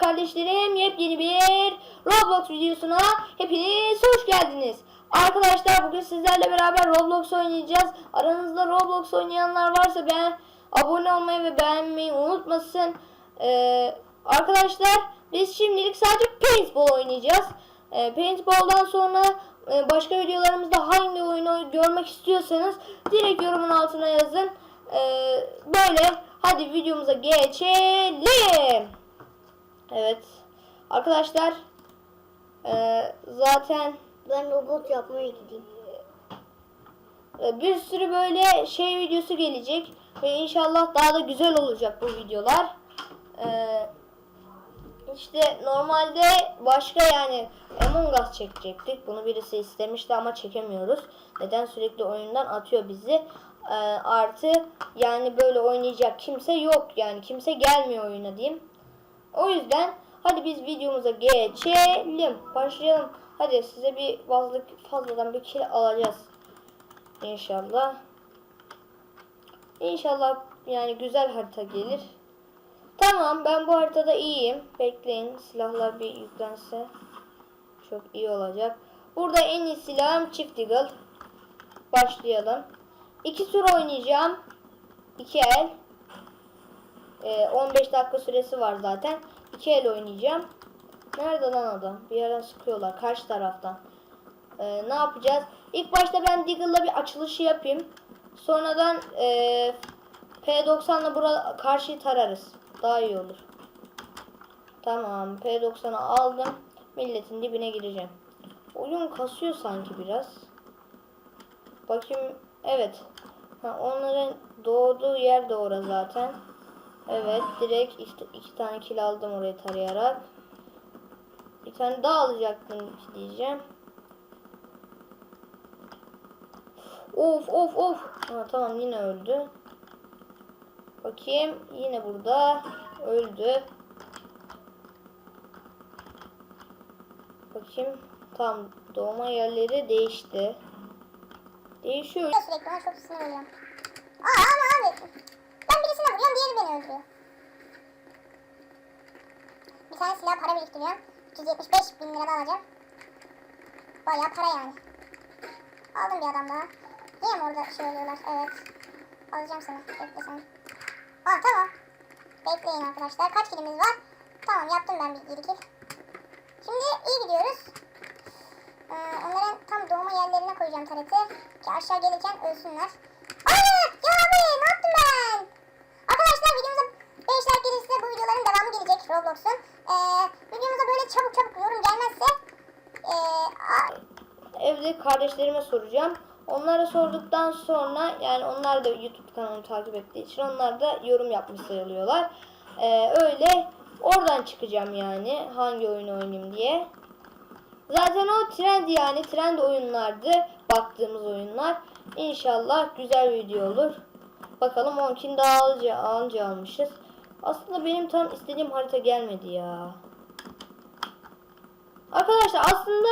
kardeşlerim yepyeni bir Roblox videosuna hepiniz hoş geldiniz. Arkadaşlar bugün sizlerle beraber Roblox oynayacağız. Aranızda Roblox oynayanlar varsa ben abone olmayı ve beğenmeyi unutmasın. Ee, arkadaşlar biz şimdilik sadece paintball oynayacağız. Ee, paintball'dan sonra e, başka videolarımızda hangi oyunu görmek istiyorsanız direkt yorumun altına yazın. Ee, böyle hadi videomuza geçelim. Evet. Arkadaşlar eee, zaten Ben robot yapmaya gideyim. e, bir sürü böyle şey videosu gelecek ve inşallah daha da güzel olacak bu videolar. Eee işte normalde başka yani Among Us çekecektik. Bunu birisi istemişti ama çekemiyoruz. Neden sürekli oyundan atıyor bizi. Eee, artı yani böyle oynayacak kimse yok yani kimse gelmiyor oyuna diyeyim. O yüzden hadi biz videomuza geçelim. Başlayalım. Hadi size bir fazla, fazladan bir kill alacağız. İnşallah. İnşallah yani güzel harita gelir. Tamam ben bu haritada iyiyim. Bekleyin silahlar bir yüklense. Çok iyi olacak. Burada en iyi silahım çift eagle. Başlayalım. İki tur oynayacağım. İki el. Ee, 15 dakika süresi var zaten. İki el oynayacağım. Nerede lan adam? Bir yerden sıkıyorlar. Karşı taraftan. Ee, ne yapacağız? İlk başta ben Deagle'la bir açılışı yapayım. Sonradan ee, P90'la bura karşıyı tararız. Daha iyi olur. Tamam. P90'ı aldım. Milletin dibine gireceğim. Oyun kasıyor sanki biraz. Bakayım. Evet. Ha, onların doğduğu yer de orası zaten. Evet. Direkt işte iki tane kill aldım orayı tarayarak. Bir tane daha alacaktım diyeceğim. Of of of. Ha, tamam yine öldü. Bakayım yine burada. Öldü. Bakayım. Tam doğma yerleri değişti. Değişiyor. Sürekli ona çok sinir oluyorum. Aa ama abi. Diğeri beni öldürüyor. Bir tane silah para biriktiriyorum. 375 bin liradan alacağım. Bayağı para yani. Aldım bir adam daha. Niye mi orada şey oluyorlar? Evet. Alacağım seni. Bekle sen. Aa tamam. Bekleyin arkadaşlar. Kaç kilimiz var? Tamam yaptım ben bir bir kill. Şimdi iyi gidiyoruz. Ee, onların tam doğma yerlerine koyacağım tareti. Ki aşağı gelirken ölsünler. Aa! Ya abi ne yaptım ben? Arkadaşlar videomuza 5 like gelirse bu videoların devamı gelecek Roblox'un. Ee, videomuza böyle çabuk çabuk yorum gelmezse ee, a- Evde kardeşlerime soracağım. Onlara sorduktan sonra yani onlar da YouTube kanalımı takip ettiği için onlar da yorum yapmış sayılıyorlar. Ee, öyle oradan çıkacağım yani hangi oyunu oynayayım diye. Zaten o trend yani trend oyunlardı baktığımız oyunlar. İnşallah güzel video olur. Bakalım 10 kin daha alınca, alınca almışız. Aslında benim tam istediğim harita gelmedi ya. Arkadaşlar aslında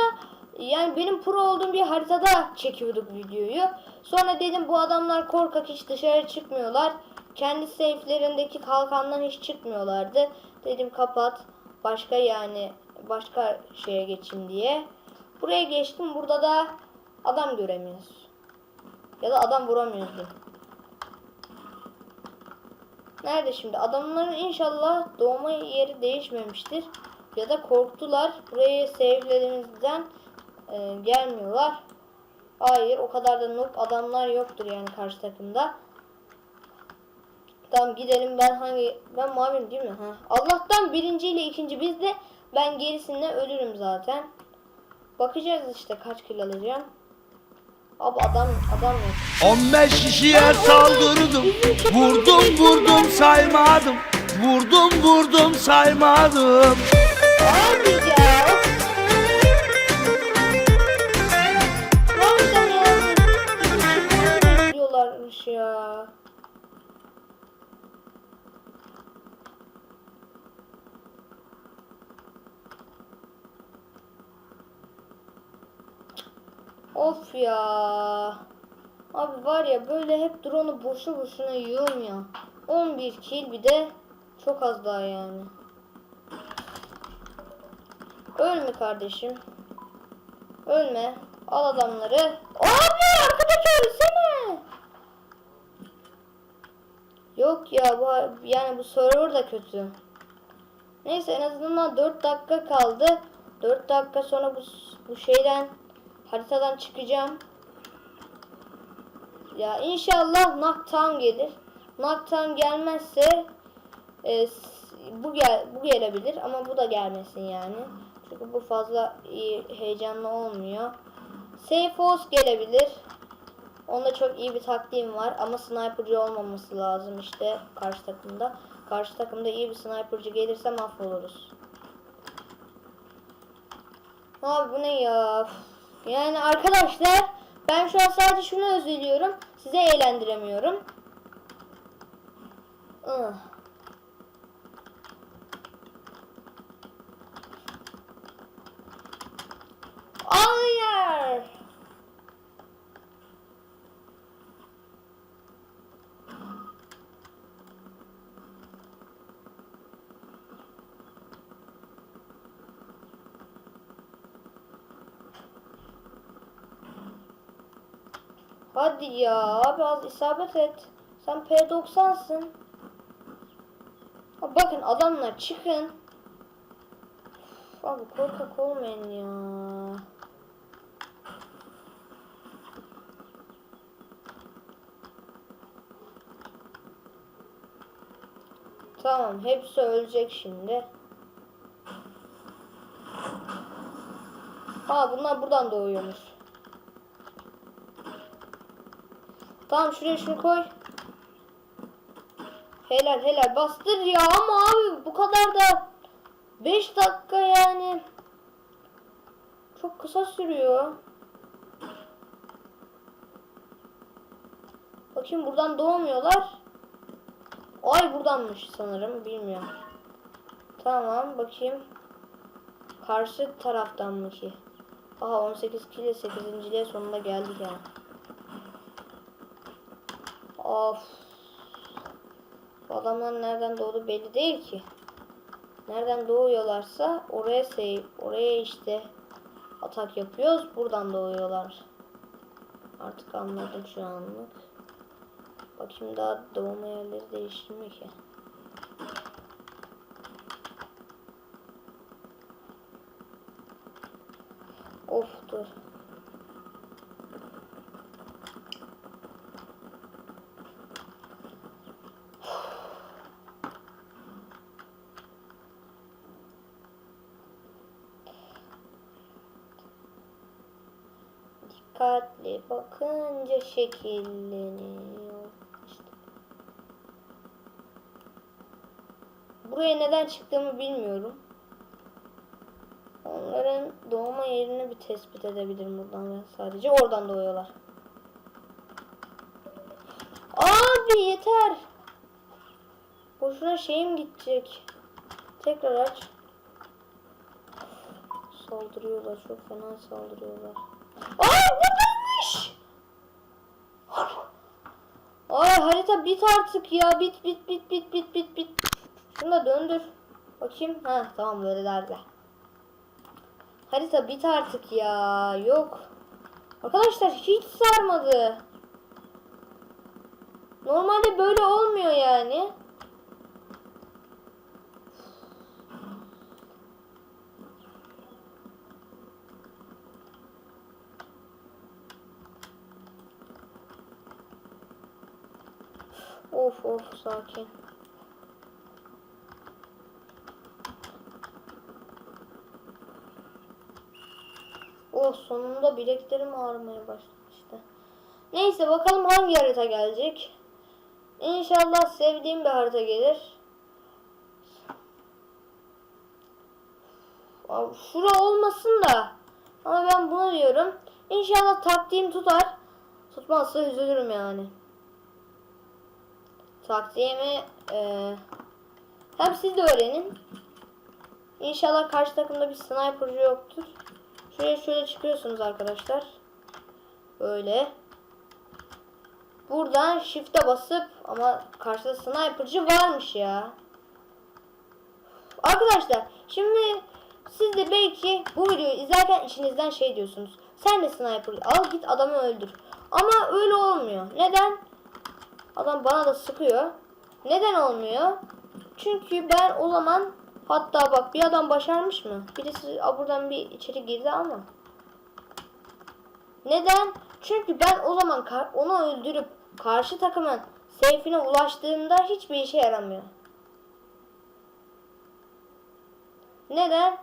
yani benim pro olduğum bir haritada çekiyorduk videoyu. Sonra dedim bu adamlar korkak hiç dışarı çıkmıyorlar. Kendi safe'lerindeki kalkandan hiç çıkmıyorlardı. Dedim kapat. Başka yani başka şeye geçeyim diye. Buraya geçtim. Burada da adam göremiyoruz. Ya da adam vuramıyordu. Nerede şimdi? Adamların inşallah doğma yeri değişmemiştir. Ya da korktular. Burayı save'lerimizden e, gelmiyorlar. Hayır o kadar da noob adamlar yoktur yani karşı takımda. Tamam gidelim ben hangi ben mavim değil mi? Ha. Allah'tan birinci ile ikinci bizde ben gerisinde ölürüm zaten. Bakacağız işte kaç kill alacağım. Abi adam adam yok. 15 kişiye saldırdım Vurdum vurdum saymadım Vurdum vurdum saymadım Abi ya. Of ya. Abi var ya böyle hep drone'u boşu boşuna yiyorum ya. 11 kill bir de çok az daha yani. Ölme kardeşim. Ölme. Al adamları. Abi arkadaki ölsene. Yok ya bu yani bu server da kötü. Neyse en azından 4 dakika kaldı. 4 dakika sonra bu bu şeyden haritadan çıkacağım. Ya inşallah Nocturne gelir. Nocturne gelmezse e, bu gel bu gelebilir ama bu da gelmesin yani. Çünkü bu fazla iyi heyecanlı olmuyor. Seyfos gelebilir. Onda çok iyi bir taktiğim var ama sniperci olmaması lazım işte karşı takımda. Karşı takımda iyi bir sniperci gelirse mahvoluruz. Abi bu ne ya? Yani arkadaşlar ben şu an sadece şunu özlüyorum. Size eğlendiremiyorum. Ih. Hayır. Hadi ya abi az isabet et. Sen P90'sın. Ha, Bakın adamlar çıkın. Üf, Abi korkak olmayın ya. Tamam hepsi ölecek şimdi. Ha bunlar buradan doğuyormuş. Tamam şuraya şunu koy. Helal helal bastır ya ama abi bu kadar da 5 dakika yani. Çok kısa sürüyor. Bakayım buradan doğmuyorlar. Ay buradanmış sanırım bilmiyorum. Tamam bakayım. Karşı taraftan mı ki? Aha 18 kilo 8.liğe sonunda geldik yani. Of. Bu adamlar nereden doğdu belli değil ki. Nereden doğuyorlarsa oraya save, oraya işte atak yapıyoruz. Buradan doğuyorlar. Artık anladım şu anlık. Bakayım daha doğma yerleri değiştirmiyor ki. Of dur. Bakınca şekilleniyor. İşte. Buraya neden çıktığımı bilmiyorum. Onların doğma yerini bir tespit edebilirim buradan sadece oradan doğuyorlar. Abi yeter. Boşuna şeyim gidecek. Tekrar aç. Saldırıyorlar çok fena saldırıyorlar. Aa buradaymış. Ay harita bit artık ya bit bit bit bit bit bit bit. Şunu da döndür. Bakayım. Ha tamam böyle derler. Harita bit artık ya. Yok. Arkadaşlar hiç sarmadı. Normalde böyle olmuyor yani. Of of sakin. Oh sonunda bileklerim ağrımaya başladı işte. Neyse bakalım hangi harita gelecek. İnşallah sevdiğim bir harita gelir. Şura olmasın da. Ama ben bunu diyorum. İnşallah taktiğim tutar. Tutmazsa üzülürüm yani. Taktiğimi e, hem siz de öğrenin. İnşallah karşı takımda bir sniperci yoktur. Şuraya şöyle çıkıyorsunuz arkadaşlar. Böyle. Buradan shift'e basıp ama karşıda sniperci varmış ya. Arkadaşlar şimdi Siz de belki bu videoyu izlerken içinizden şey diyorsunuz. Sen de sniper al git adamı öldür. Ama öyle olmuyor. Neden? Adam bana da sıkıyor. Neden olmuyor? Çünkü ben o zaman hatta bak bir adam başarmış mı? Birisi a, buradan bir içeri girdi ama. Neden? Çünkü ben o zaman onu öldürüp karşı takımın seyfine ulaştığında hiçbir işe yaramıyor. Neden?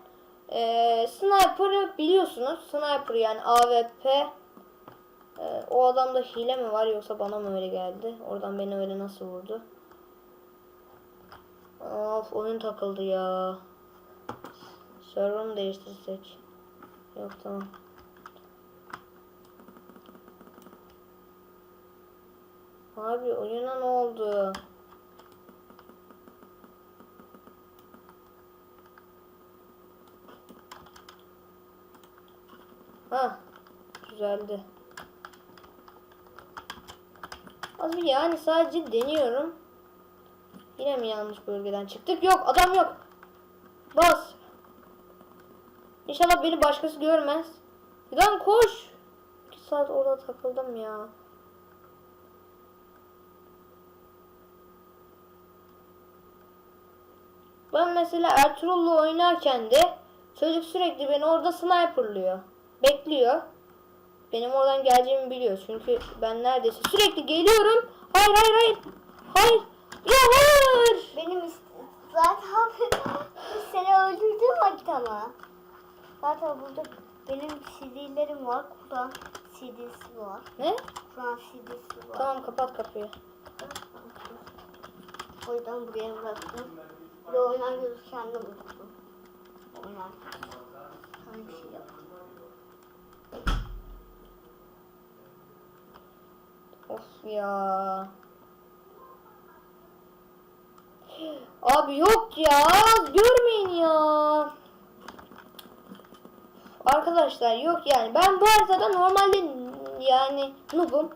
Ee, sniper'ı biliyorsunuz. Sniper yani AWP. Ee, o adamda hile mi var yoksa bana mı öyle geldi? Oradan beni öyle nasıl vurdu? Of oyun takıldı ya. Server mı değiştirsek? Yok tamam. Abi oyuna ne oldu? Ha, düzeldi. Abi yani sadece deniyorum. Yine mi yanlış bölgeden çıktık? Yok adam yok. Bas. İnşallah beni başkası görmez. Lan koş. 2 saat orada takıldım ya. Ben mesela Ertuğrul'la oynarken de çocuk sürekli beni orada sniperlıyor. Bekliyor. Benim oradan geleceğimi biliyor. Çünkü ben neredeyse sürekli geliyorum. Hayır hayır hayır. Hayır. Ya hayır. Benim zaten seni öldürdüğüm vakit ama. Zaten burada benim CD'lerim var. Kur'an CD'si var. Ne? Kur'an CD'si var. Tamam kapat kapıyı. O yüzden buraya bıraktım. Ve oynarken kendim unuttum. Oynarken. Sana bir şey yaptım. Of ya. Abi yok ya. Görmeyin ya. Arkadaşlar yok yani. Ben bu haritada normalde yani noob'um.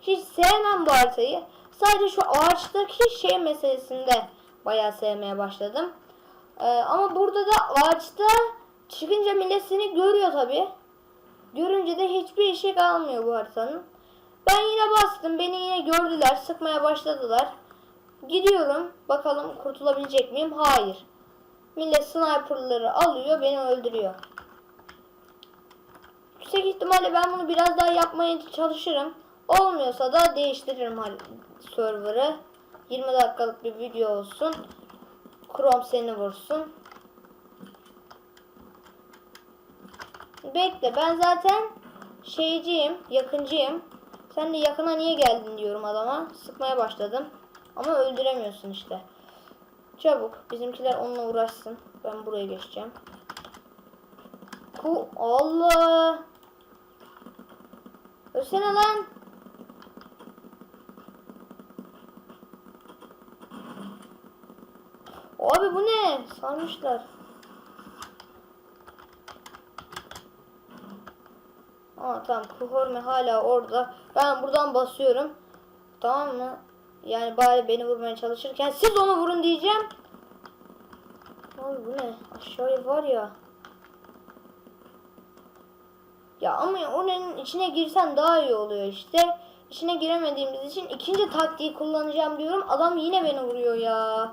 Hiç sevmem bu haritayı. Sadece şu ağaçtaki şey meselesinde bayağı sevmeye başladım. Ee, ama burada da ağaçta çıkınca millet seni görüyor tabi. Görünce de hiçbir işe kalmıyor bu haritanın. Ben yine bastım. Beni yine gördüler. Sıkmaya başladılar. Gidiyorum. Bakalım kurtulabilecek miyim? Hayır. Millet sniperları alıyor. Beni öldürüyor. Yüksek ihtimalle ben bunu biraz daha yapmaya çalışırım. Olmuyorsa da değiştiririm server'ı. 20 dakikalık bir video olsun. Chrome seni vursun. Bekle ben zaten şeyciyim, yakıncıyım. Sen de yakına niye geldin diyorum adama. Sıkmaya başladım. Ama öldüremiyorsun işte. Çabuk. Bizimkiler onunla uğraşsın. Ben buraya geçeceğim. Ku Allah. Ölsene lan. Abi bu ne? Sarmışlar. Aa tamam Kuhorme hala orada. Ben buradan basıyorum. Tamam mı? Yani bari beni vurmaya çalışırken siz onu vurun diyeceğim. Abi bu ne? Aşağıya var ya. Ya ama onun içine girsen daha iyi oluyor işte. İçine giremediğimiz için ikinci taktiği kullanacağım diyorum. Adam yine beni vuruyor ya.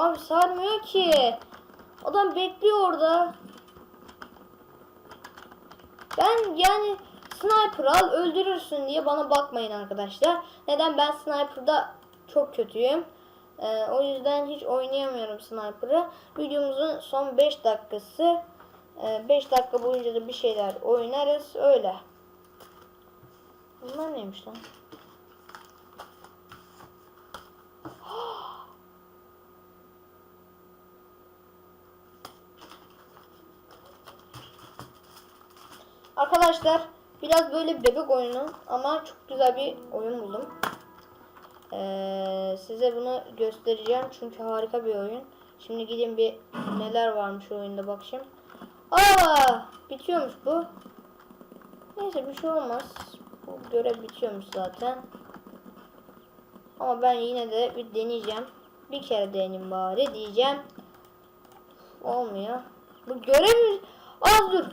Abi sarmıyor ki. Adam bekliyor orada. Ben yani sniper al öldürürsün diye bana bakmayın arkadaşlar. Neden ben sniper'da çok kötüyüm. Ee, o yüzden hiç oynayamıyorum sniper'ı. Videomuzun son 5 dakikası. 5 dakika boyunca da bir şeyler oynarız. Öyle. Bunlar neymiş lan? Arkadaşlar biraz böyle bebek oyunu ama çok güzel bir oyun buldum. Ee, size bunu göstereceğim çünkü harika bir oyun. Şimdi gidin bir neler varmış oyunda bakayım. Aa, bitiyormuş bu. Neyse bir şey olmaz. Bu görev bitiyormuş zaten. Ama ben yine de bir deneyeceğim. Bir kere deneyim bari diyeceğim. Olmuyor. Bu görev az dur.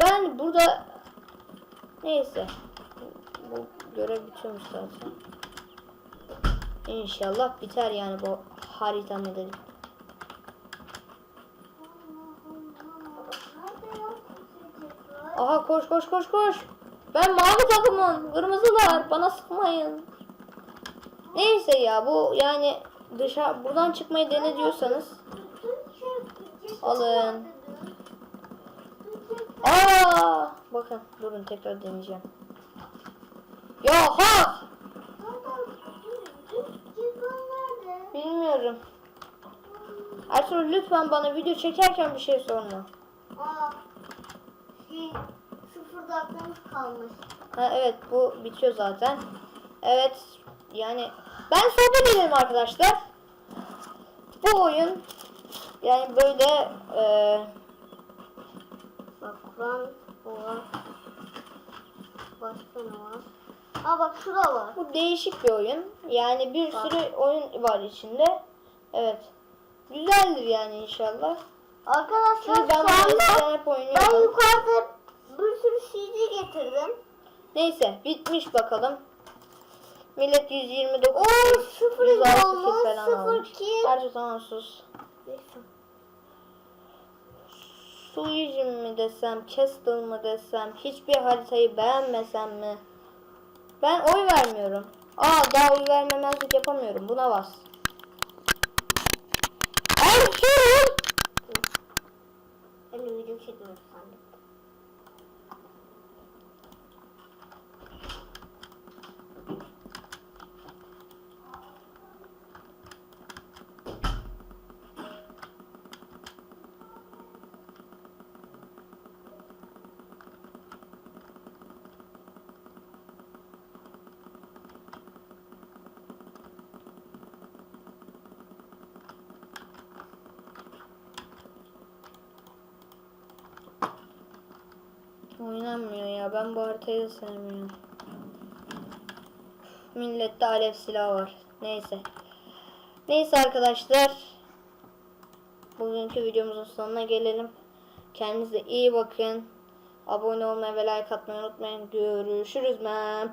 Ben burada neyse. Bu görev bitiyormuş zaten. İnşallah biter yani bu harita modeli. Aha koş koş koş koş. Ben mavi takımın. Kırmızılar. Bana sıkmayın. Neyse ya bu yani dışarı buradan çıkmayı dene diyorsanız alın. Aa! Bakın durun tekrar deneyeceğim. Ya ha! Bilmiyorum. Ertuğrul lütfen bana video çekerken bir şey sorma. Aa, şey, sıfır dakikamız kalmış. Ha evet bu bitiyor zaten. Evet yani ben sohbet edelim arkadaşlar. Bu oyun yani böyle e, Bak Kur'an var. Başka ne var? Aa bak şurada var. bu değişik bir oyun. Yani bir sürü oyun var içinde. Evet. Güzeldir yani inşallah. Arkadaşlar ben eskiden hep ben yukarıda bir sürü CD getirdim. Neyse bitmiş bakalım. Millet 129 Oo, sıfır 106 kill olmuş, falan sıfır almış. kill. Her zaman sus. Suiji mi desem, Castle mı desem, hiçbir haritayı beğenmesem mi? Ben oy vermiyorum. Aa daha oy vermemezlik yapamıyorum. Buna bas. Ertuğrul! Ben de video çekmiyorum sandım. Oynanmıyor ya. Ben bu haritayı da sevmiyorum. Millette alev silahı var. Neyse. Neyse arkadaşlar. Bugünkü videomuzun sonuna gelelim. Kendinize iyi bakın. Abone olmayı ve like atmayı unutmayın. Görüşürüz. Ben.